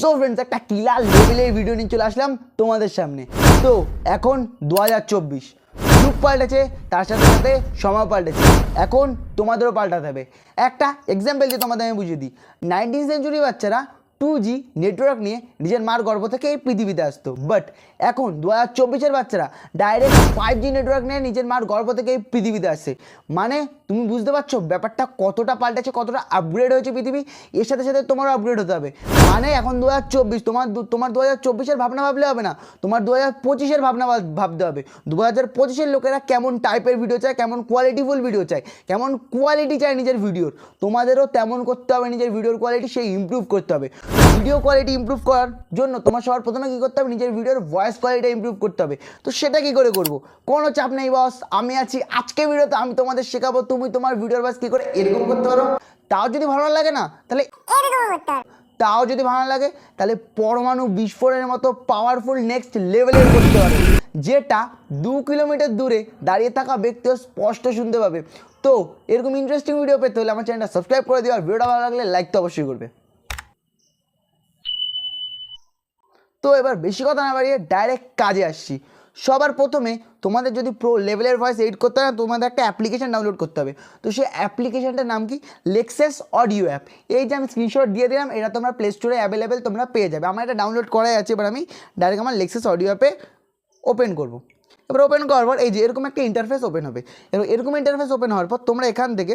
So friends একটা killer লেভেলের video নিয়ে চলে আসলাম তোমাদের সামনে। তো এখন দু হাজার চব্বিশ। যুগ পাল্টেছে, তার সাথে সাথে সময় পাল্টেছে। এখন তোমাদেরও পাল্টাতে হবে। একটা এক্সাম্পল যে তোমাদের আমি বুঝিয়ে দিই। নাইনটিন সেঞ্চুরি বাচ্চারা টু জি নেটওয়ার্ক নিয়ে নিজের মার গর্ভ থেকে এই পৃথিবীতে আসতো। বাট এখন দু হাজার চব্বিশের বাচ্চারা ডাইরেক্ট ফাইভ জি নেটওয়ার্ক নিয়ে নিজের মার গর্ভ থেকে এই পৃথিবীতে আসছে মানে তুমি বুঝতে পারছ ব্যাপারটা কতটা পাল্টেছে, কতটা আপগ্রেড হয়েছে পৃথিবী? এর সাথে সাথে তোমারও আপগ্রেড হতে হবে। মানে এখন দু হাজার চব্বিশ, তোমার তোমার দু হাজার চব্বিশের ভাবনা ভাবলে হবে না, তোমার দু হাজার পঁচিশের ভাবনা ভাব- ভাবতে হবে। দু হাজার পঁচিশের লোকেরা কেমন টাইপের ভিডিও চায়, কেমন কোয়ালিটিফুল ভিডিও চায়, কেমন কোয়ালিটি চায় নিজের ভিডিওর তোমাদেরও তেমন করতে হবে, নিজের ভিডিওর কোয়ালিটি সেই ইমপ্রুভ করতে হবে। ভিডিও কোয়ালিটি ইমপ্রুভ করার জন্য তোমার সবার প্রথমে কী করতে হবে? নিজের ভিডিওর ভয়েস কোয়ালিটি ইমপ্রুভ করতে হবে। তো সেটা কী করে করব? কোনো চাপ নেই বস আমি আছি আজকে ভিডিওতে আমি তোমাদের শেখাবো তুমি তোমার ভিডিওর ভয়েস কী করে এরকম করতে পারো। তাও যদি ভালো লাগে না তাহলে তাও যদি ভালো লাগে তাহলে পরমাণু বিস্ফোরণের মতো পাওয়ারফুল নেক্সট লেভেলের করতে পারে যেটা দু কিলোমিটার দূরে দাঁড়িয়ে থাকা ব্যক্তিও স্পষ্ট শুনতে পাবে। তো এরকম ইন্টারেস্টিং ভিডিও পেতে হলে আমার চ্যানেলটা সাবস্ক্রাইব করে দিও আর ভিডিওটা ভালো লাগলে লাইক তো অবশ্যই করবে। তো এবার বেশি কথা না বাড়িয়ে ডাইরেক্ট কাজে আসছি। সবার প্রথমে তোমাদের যদি প্রো লেভেলের ভয়েস এডিট করতে হয়, তোমাদের একটা অ্যাপ্লিকেশন ডাউনলোড করতে হবে। তো সেই অ্যাপ্লিকেশনটার নাম কি? লেক্সেস অডিও অ্যাপ এই যে আমি স্ক্রিনশট দিয়ে দিলাম, এটা তোমরা প্লে স্টোরে অ্যাভেলেবেল তোমরা পেয়ে যাবে। আমার এটা ডাউনলোড করাই আছে, এবার আমি ডাইরেক্ট আমার লেক্সেস অডিও অ্যাপে ওপেন করব। এবার ওপেন করার পর এই যে এরকম একটা ইন্টারফেস ওপেন হবে। এরকম ইন্টারফেস ওপেন হওয়ার পর তোমরা এখান থেকে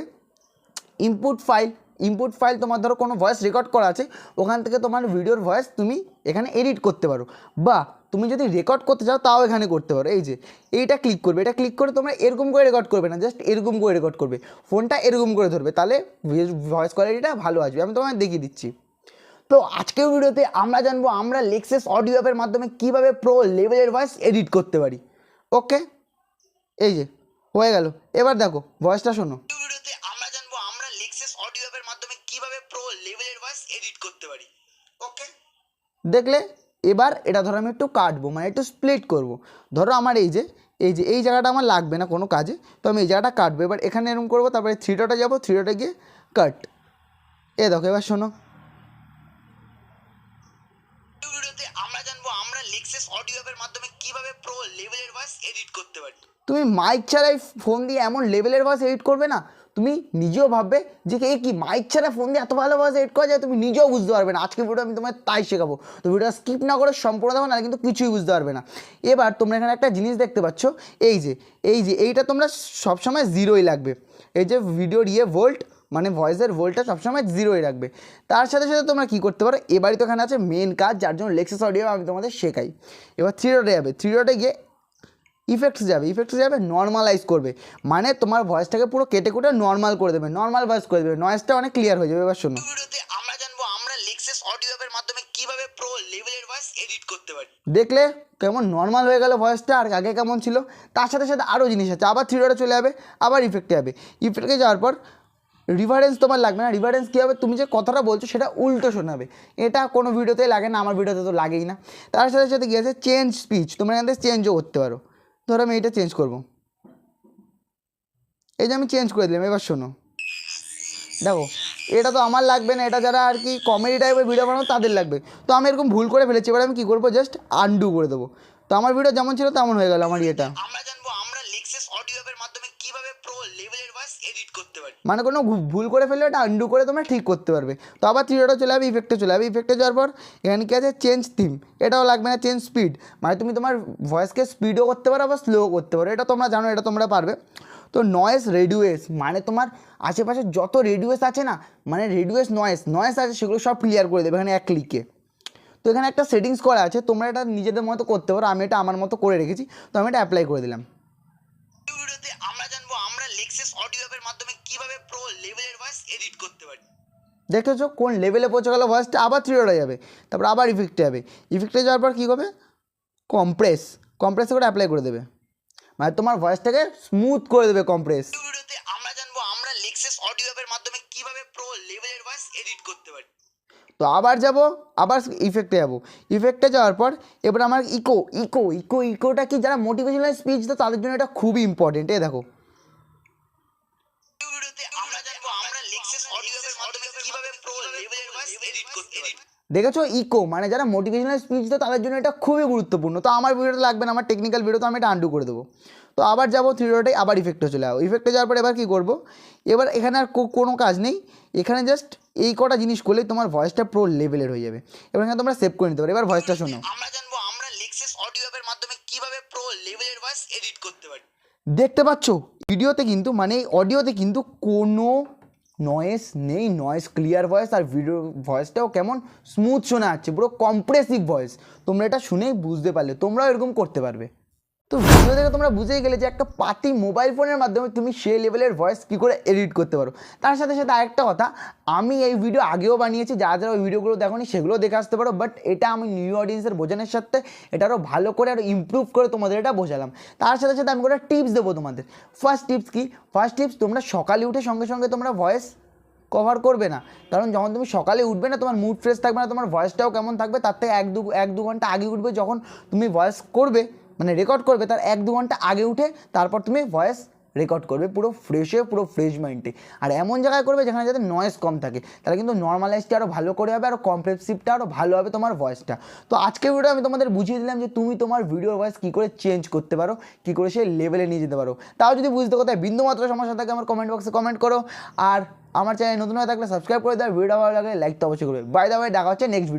ইনপুট ফাইল ইনপুট ফাইল তোমার ধরো কোনো ভয়েস রেকর্ড করা আছে, ওখান থেকে তোমার ভিডিওর ভয়েস তুমি এখানে এডিট করতে পারো। বা তুমি যদি রেকর্ড করতে চাও তাও এখানে করতে পারো। এই যে, এইটা ক্লিক করবে। এটা ক্লিক করে তোমরা এরকম করে রেকর্ড করবে না জাস্ট এরকম করে রেকর্ড করবে। ফোনটা এরকম করে ধরবে, তাহলে ভয়েস কোয়ালিটিটা ভালো আসবে। আমি তোমায় দেখিয়ে দিচ্ছি। তো আজকের ভিডিওতে আমরা জানব আমরা লেক্সেস অডিও অ্যাপের মাধ্যমে কীভাবে প্রো লেভেলের ভয়েস এডিট করতে পারি। ওকে এই যে, হয়ে গেল। এবার দেখো ভয়েসটা শোনো। করতে পারি। ওকে দেখলে এবার এটা ধরো আমি একটু কাটবো মানে একটু স্প্লিট করব। ধরো আমার এই যে এই যে এই জায়গাটা আমার লাগবে না কোনো কাজে তো আমি এই জায়গাটা কাটবো। এবার এখানে এরকম করব তারপরে থ্রি ডটে যাব থ্রি ডটে গিয়ে কাট এ দেখো এবার শোনো। ভিডিওতে আমরা জানব আমরা লেক্সেস অডিও অ্যাপের মাধ্যমে কীভাবে প্রো লেভেলের ভয়েস এডিট করতে পারি। তুমি মাইক ছাড়াই ফোন দিয়ে এমন লেভেলের ভয়েস এডিট করবে না? তুমি নিজেও ভাববে যে এ কি মাইক ছাড়া ফোন দিয়ে এত ভালো ভয়েস এডিট করা যায়, তুমি নিজেও বুঝতে পারবে না। আজকে ভিডিও আমি তোমায় তাই শেখাবো। তো ভিডিও স্কিপ না করে সম্পূর্ণ দেখো না কিন্তু কিছুই বুঝতে পারবে না। এবার তোমরা এখানে একটা জিনিস দেখতে পাচ্ছ। এই যে এই যে, এইটা তোমরা সবসময় জিরোই লাগবে। এই যে ভিডিওর ইয়ে ভোল্ট মানে ভয়েসের ভোল্টটা সবসময় জিরোই রাখবে। তার সাথে সাথে তোমরা কী করতে পারো? এবারই তো এখানে আছে মেন কাজ, যার জন্য লেক্সেস অডিও আমি তোমাদের শেখাই। এবার থ্রি ডটে যাবে। থ্রি ডটে গিয়ে ইফেক্টস যাবে ইফেক্টস যাবে নর্মালাইজ করবে। মানে তোমার ভয়েসটাকে পুরো কেটে কুটে নর্মাল করে দেবে নর্মাল ভয়েস করে দেবে। নয়েজটা অনেক ক্লিয়ার হয়ে যাবে এবার শোনো। আমরা জানব আমরা লেক্সেস অডিও অ্যাপের মাধ্যমে কীভাবে প্রো লেভেলের ভয়েস এডিট করতে পারি। দেখলে কেমন নর্মাল হয়ে গেল ভয়েসটা আর আগে কেমন ছিল? তার সাথে সাথে আরও জিনিস আছে আবার থ্রি চলে যাবে আবার ইফেক্টে যাবে। ইফেক্টে যাওয়ার পর রিভারেন্স তোমার লাগবে না। রিভারেন্স কী হবে? তুমি যে কথাটা বলছো সেটা উল্টো শোনাবে। এটা কোনো ভিডিওতেই লাগে না আমার ভিডিওতে তো লাগেই না। তার সাথে সাথে কী আছে? চেঞ্জ স্পিচ তোমরা এখান থেকে চেঞ্জও করতে পারো। ধরো আমি এটা চেঞ্জ করব। এই যে আমি চেঞ্জ করে দিলাম, এবার শোনো। দেখো, এটা তো আমার লাগবে না, এটা যারা আর কি কমেডি টাইপের ভিডিও বানাবো তাদের লাগবে। তো আমি এরকম ভুল করে ফেলেছি, এবার আমি কী করব? জাস্ট আনডু করে দেবো। তো আমার ভিডিও যেমন ছিল তেমন হয়ে গেল আমার ইয়েটা। লেক্সেস অডিও অ্যাপের মাধ্যমে কীভাবে প্রো লেভেলের ভয়েস এডিট করতে পারি? মানে কোনো ভুল করে ফেললে এটা আন্ডু করে তোমরা ঠিক করতে পারবে। তো আবার থ্রিডটা চলে যাবে ইফেক্টে চলে যাবে। ইফেক্টে যাওয়ার পর এখানে কি আছে? চেঞ্জ থিম এটাও লাগবে না চেঞ্জ স্পিড মানে তুমি তোমার ভয়েসকে স্পিডও করতে পারো, আবার স্লো করতে পারো। এটা তোমরা জানো, এটা তোমরা পারবে। তো নয়েস রেডিওয়েস মানে তোমার আশেপাশে যত রেডিওয়েস আছে না মানে রেডিওয়েস নয়েস নয়েস আছে সেগুলো সব ক্লিয়ার করে দেবে এখানে এক ক্লিকে তো এখানে একটা সেটিংস করা আছে, তোমরা এটা নিজেদের মতো করতে পারো, আমি এটা আমার মতো করে রেখেছি, তো আমি এটা অ্যাপ্লাই করে দিলাম ভিডিওতে আমরা জানব আমরা লেক্সেস অডিও অ্যাপের মাধ্যমে কীভাবে প্রো লেভেলের ভয়েস এডিট করতে পারি। দেখেছ? কোন লেভেলে পৌঁছে গেল ভয়েসটা আবার থ্রি হয়ে যাবে। তারপর আবার ইফেক্টে যাবে ইফেক্টে যাওয়ার পর কী হবে কম্প্রেস কম্প্রেসে করে অ্যাপ্লাই করে দেবে। মানে তোমার ভয়েসটাকে স্মুথ করে দেবে কম্প্রেস ভিডিওতে আমরা জানব আমরা লেক্সেস অডিও অ্যাপের মাধ্যমে কীভাবে প্রো লেভেলের ভয়েস এডিট করতে পারি। তো আবার যাব আবার ইফেক্টে যাব। ইফেক্টে যাওয়ার পর এবার আমার ইকো ইকো ইকো ইকোটা কি? যারা মোটিভেশনাল স্পিচ তো তাদের জন্য এটা খুবই ইম্পর্টেন্ট এ দেখো। দেখেছ? ইকো মানে যারা মোটিভেশনাল স্পিচ দেয় তাদের জন্য এটা খুবই গুরুত্বপূর্ণ। তো আমার ভিডিওটা লাগবে না আমার টেকনিক্যাল ভিডিও তো আমি এটা আন্ডু করে দেবো। তো আবার যাব থ্রি ডটে আবার ইফেক্টে চলে যাব ইফেক্টে যাওয়ার পর এবার কী করব? এবার এখানে আর কোনো কাজ নেই। এখানে জাস্ট এই কটা জিনিস করলেই তোমার ভয়েসটা প্রো লেভেলের হয়ে যাবে। এবার এখানে তোমরা সেভ করে নিতে পারো। এবার ভয়েসটা শোনো। আমরা জানব আমরা লেক্সাস অডিও অ্যাপের মাধ্যমে কীভাবে প্রো লেভেলের ভয়েস এডিট করতে পারি। দেখতে পাচ্ছ? ভিডিওতে কিন্তু মানে অডিওতে কিন্তু কোনো নয়েস নেই নয়েস ক্লিয়ার ভয়েস আর ভিডিও ভয়েসটাও কেমন স্মুথ শোনা যাচ্ছে, পুরো কম্প্রেসিভ ভয়েস তোমরা এটা শুনেই বুঝতে পারলে, তোমরাও এরকম করতে পারবে। তো ভিডিও থেকে তোমরা বুঝেই গেলে যে একটা পাতি মোবাইল ফোনের মাধ্যমে তুমি সেই লেভেলের ভয়েস কী করে এডিট করতে পারো। তার সাথে সাথে আরেকটা কথা, আমি এই ভিডিও আগেও বানিয়েছি, যারা যারা ওই ভিডিওগুলো দেখোনি সেগুলো দেখে আসতে পারো বাট এটা আমি নিউ অডিয়েন্সের বোঝানোর সাথে এটা আরও ভালো করে আরও ইমপ্রুভ করে তোমাদের এটা বোঝালাম। তার সাথে সাথে আমি করে টিপস দেবো তোমাদের। ফার্স্ট টিপস কি? ফার্স্ট টিপস তোমরা সকালে উঠে সঙ্গে সঙ্গে তোমরা ভয়েস কভার করবে না। কারণ যখন তুমি সকালে উঠবে না, তোমার মুড ফ্রেশ থাকবে না, তোমার ভয়েসটাও কেমন থাকবে, তার থেকে এক দু এক দু ঘণ্টা আগে উঠবে যখন তুমি ভয়েস করবে। মানে রেকর্ড করবে, তার এক দু ঘণ্টা আগে উঠে তারপর তুমি ভয়েস রেকর্ড করবে, পুরো ফ্রেশ পুরো ফ্রেশ মাইন্ডে আর এমন জায়গায় করবে যেখানে যাতে নয়েজ কম থাকে। তাহলে কিন্তু নর্মালাইজটা আরও ভালো করে হবে আরও কম্প্রেসিভটা আরও ভালো হবে তোমার ভয়েসটা তো আজকের ভিডিও আমি তোমাদের বুঝিয়ে দিলাম যে তুমি তোমার ভিডিও ভয়েস কী করে চেঞ্জ করতে পারো, কী করে সেই লেভেলে নিয়ে যেতে পারো। তাও যদি বুঝতে কোথায় বিন্দুমাত্র সমস্যা থাকে, আমার কমেন্ট বক্সে কমেন্ট করো। আর আমার চ্যানেল নতুন হয়ে থাকলে সাবস্ক্রাইব করে দেয় ভিডিও ভালো লাগে লাইক তো অবশ্যই করবে। বাই দা বাই দেখা হচ্ছে নেক্সট ভিডিও